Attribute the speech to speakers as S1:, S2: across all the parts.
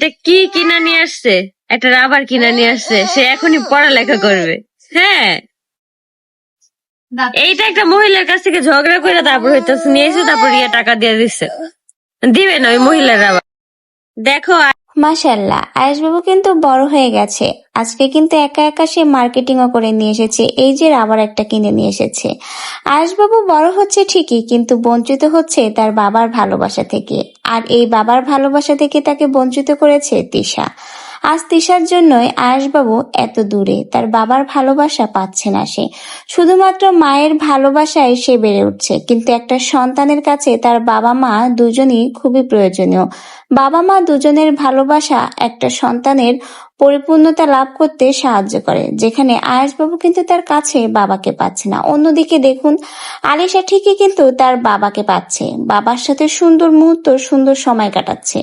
S1: এটা কি কিনা নিয়ে আসছে? একটা রাবার কিনা নিয়ে আসছে। সে এখনই পড়ালেখা করবে। হ্যাঁ। এইটা একটা মহিলার কাছ থেকে ঝগড়া করে তারপর হইতেছে নিয়েছে তারপর ইয়ে টাকা দিয়ে দিচ্ছে দিবে না ওই মহিলার রাবার দেখো
S2: মাশাল্লাহ আয়েশবাবু কিন্তু বড় হয়ে গেছে। আজকে কিন্তু একা একা সে মার্কেটিংও করে নিয়ে এসেছে। এই যে রাবার একটা কিনে নিয়ে এসেছে। আয়েশবাবু বড় হচ্ছে ঠিকই কিন্তু বঞ্চিত হচ্ছে তার বাবার ভালোবাসা থেকে। আর এই বাবার ভালোবাসা থেকে তাকে বঞ্চিত করেছে তিশা। আজ তিশার জন্যই আয়াসবাবু এত দূরে, তার বাবার ভালোবাসা পাচ্ছে না সে। শুধুমাত্র মায়ের ভালোবাসায় সে বেড়ে উঠছে, কিন্তু একটা সন্তানের কাছে তার বাবা মা দুজনই খুবই প্রয়োজনীয়। বাবা মা দুজনের ভালোবাসা একটা সন্তানের পরিপূর্ণতা লাভ করতে সাহায্য করে, যেখানে আয়াসবাবু কিন্তু তার কাছে বাবাকে পাচ্ছে না। অন্যদিকে দেখুন, আলিশা ঠিকই কিন্তু তার বাবাকে পাচ্ছে। বাবার সাথে সুন্দর মুহূর্ত, সুন্দর সময় কাটাচ্ছে।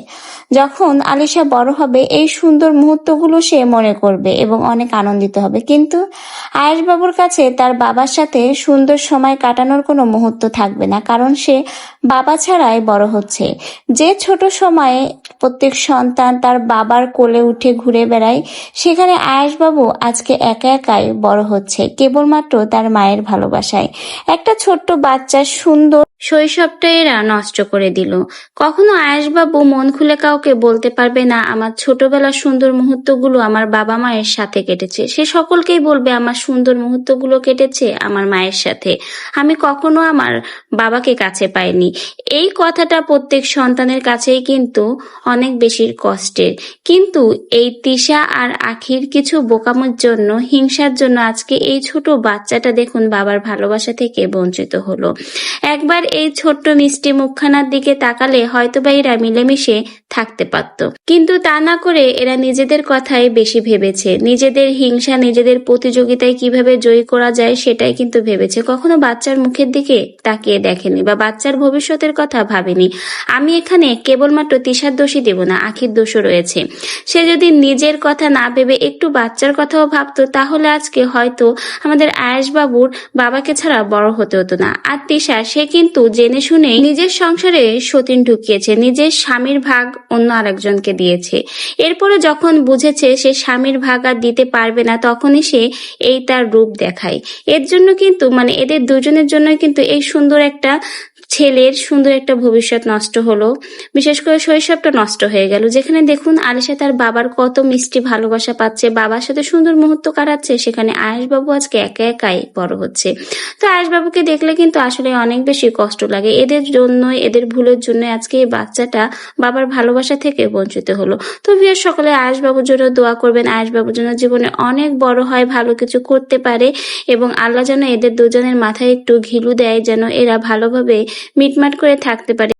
S2: যখন আলিশা বড় হবে, এই সুন্দর মুহূর্তগুলো সে মনে করবে এবং অনেক আনন্দিত হবে। কিন্তু আয়েশবাবুর কাছে তার বাবার সাথে সুন্দর সময় কাটানোর কোনো মুহূর্ত থাকবে না, কারণ সে বাবা ছাড়াই বড় হচ্ছে। যে ছোট সময়ে প্রত্যেক সন্তান তার বাবার কোলে উঠে ঘুরে বেড়ায় সেখানে আয়েশবাবু আজকে একা একাই বড় হচ্ছে, কেবলমাত্র তার মায়ের ভালোবাসায়। একটা ছোট্ট বাচ্চার সুন্দর শৈশবটা এরা নষ্ট করে দিল। কখনো আয়েশবাবু মন খুলে কাউকে বলতে পারবে না, আমার ছোটবেলার সুন্দর মুহূর্তগুলো আমার বাবা মায়ের সাথে কেটেছে। সে সকলকেই বলবে, আমার সুন্দর মুহূর্তগুলো কেটেছে আমার মায়ের সাথে। আমি কখনো আমার বাবাকে কাছে পাইনি। এই কথাটা প্রত্যেক সন্তানের কাছেই কিন্তু অনেক বেশি কষ্টের। কিন্তু এই তিশা আর আখির কিছু বোকামোর জন্য, হিংসার জন্য আজকে এই ছোট বাচ্চাটা দেখুন বাবার ভালোবাসা থেকে বঞ্চিত হলো। একবার এই ছোট্ট মিষ্টি মুখখানার দিকে তাকালে হয়তোবা এরা মিলেমিশে থাকতে পারত। কিন্তু তা না করে এরা নিজেদের কথাই বেশি ভেবেছে। নিজেদের হিংসা, নিজেদের প্রতিযোগিতায় কীভাবে জয়ী করা যায় সেটাই কিন্তু ভেবেছে। কখনো বাচ্চার মুখের দিকে তাকিয়ে দেখেনি বা বাচ্চার ভবিষ্যতের কথা ভাবেনি। আমি এখানে কেবলমাত্র তিসার দোষী দেব না, আখির দোষও রয়েছে। সে যদি নিজের কথা না ভেবে একটু বাচ্চার কথাও ভাবতো, তাহলে আজকে হয়তো আমাদের আয়েশ বাবুর বাবাকে ছাড়া বড় হতে হতো না। আর তিশা সে কিন্তু জেনে শুনে নিজের সংসারে সতীন ঢুকিয়েছে, নিজের স্বামীর ভাগ অন্য আরেকজনকে দিয়েছে। এরপরে যখন বুঝেছে সে স্বামীর ভাগ আর দিতে পারবে না, তখনই সে এই তার রূপ দেখায়। এর জন্য কিন্তু মানে এদের দুজনের জন্য কিন্তু এই সুন্দর একটা ছেলের সুন্দর একটা ভবিষ্যৎ নষ্ট হলো। বিশেষ করে শৈশবটা নষ্ট হয়ে গেল। যেখানে দেখুন, আলিশা তার বাবার কত মিষ্টি ভালোবাসা পাচ্ছে, বাবার সাথে সুন্দর মুহূর্ত কাটাচ্ছে, সেখানে আয়েশবাবু আজকে একা একাই বড় হচ্ছে। তো আয়েশবাবুকে দেখলে কিন্তু আসলে অনেক বেশি কষ্ট লাগে। এদের জন্য এদের ভুলের জন্য আজকে এই বাচ্চাটা বাবার ভালোবাসা থেকে বঞ্চিত হলো। তো বিয়ের সকলে আয়েশবাবুর জন্য দোয়া করবেন। আয়েশবাবুর জন্য জীবনে অনেক বড় হয়, ভালো কিছু করতে পারে এবং আল্লাহ যেন এদের দুজনের মাথায় একটু ঘিলু দেয়, যেন এরা ভালোভাবে মিটমাট করে থাকতে পারে।